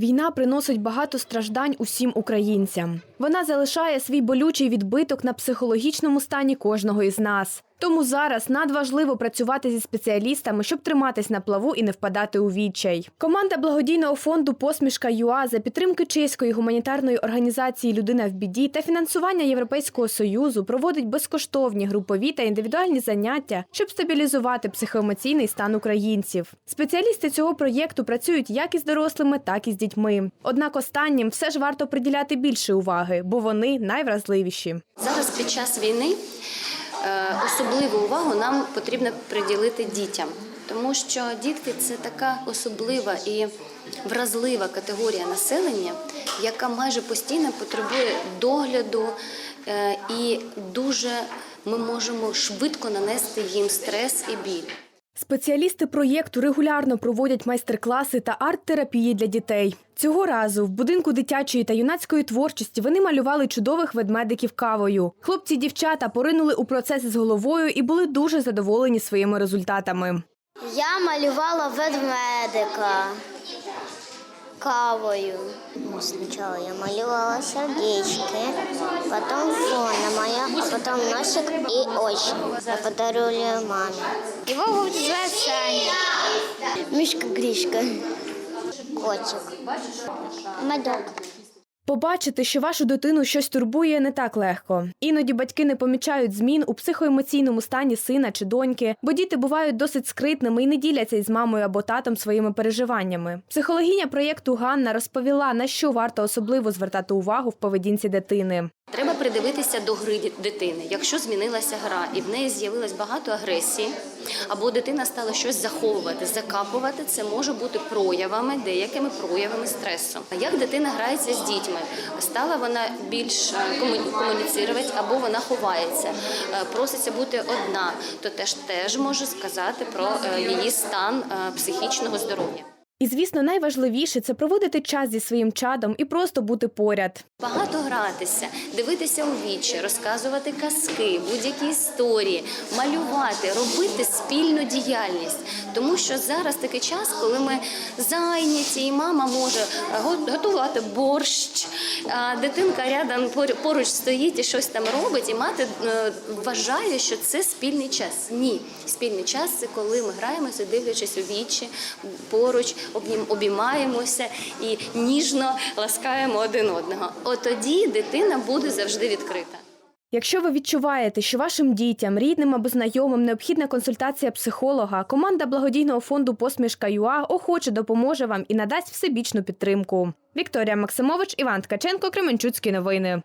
Війна приносить багато страждань усім українцям. Вона залишає свій болючий відбиток на психологічному стані кожного із нас. Тому зараз надважливо працювати зі спеціалістами, щоб триматись на плаву і не впадати у відчай. Команда благодійного фонду Посмішка ЮА за підтримки чеської гуманітарної організації Людина в біді та фінансування Європейського союзу проводить безкоштовні групові та індивідуальні заняття, щоб стабілізувати психоемоційний стан українців. Спеціалісти цього проєкту працюють як із дорослими, так і з дітьми. Однак останнім все ж варто приділяти більше уваги, бо вони найвразливіші. Зараз під час війни особливу увагу нам потрібно приділити дітям, тому що дітки це така особлива і вразлива категорія населення, яка майже постійно потребує догляду е, і дуже ми можемо швидко нанести їм стрес і біль. Спеціалісти проєкту регулярно проводять майстер-класи та арт-терапії для дітей. Цього разу в будинку дитячої та юнацької творчості вони малювали чудових ведмедиків кавою. Хлопці і дівчата поринули у процес з головою і були дуже задоволені своїми результатами. Я малювала ведмедика кавою. Ну, Сначала я малювала сердечки, потом фон моя, а потом носик и очи. Я подарила маме. Его будут звать Саня. Мишка Гришка. Котик. Медок. Побачити, що вашу дитину щось турбує, не так легко. Іноді батьки не помічають змін у психоемоційному стані сина чи доньки, бо діти бувають досить скритними і не діляться із мамою або татом своїми переживаннями. Психологиня проєкту Ганна розповіла, на що варто особливо звертати увагу в поведінці дитини. Треба придивитися до гри дитини. Якщо змінилася гра і в неї з'явилось багато агресії, або дитина стала щось заховувати, закапувати, це може бути проявами, деякими проявами стресу. Як дитина грається з дітьми? Стала вона більш комуніцірувати або вона ховається, е, проситься бути одна, то теж теж може сказати про е, її стан е, психічного здоров'я. І звісно, найважливіше це проводити час зі своїм чадом і просто бути поряд. Багато гратися, дивитися у вічі, розказувати казки, будь-які історії, малювати, робити спільну діяльність. Тому що зараз такий час, коли ми зайняті, і мама може готувати борщ, а дитинка рядом пор- поруч стоїть і щось там робить, і мати е, вважає, що це спільний час. Ні, спільний час це коли ми граємося, дивлячись у вічі, поруч, обнім- обіймаємося і ніжно ласкаємо один одного. От тоді дитина буде завжди відкрита. Якщо ви відчуваєте, що вашим дітям, рідним або знайомим необхідна консультація психолога, команда благодійного фонду Посмішка ЮА охоче допоможе вам і надасть всебічну підтримку. Вікторія Максимович, Іван Ткаченко, Кременчуцькі новини.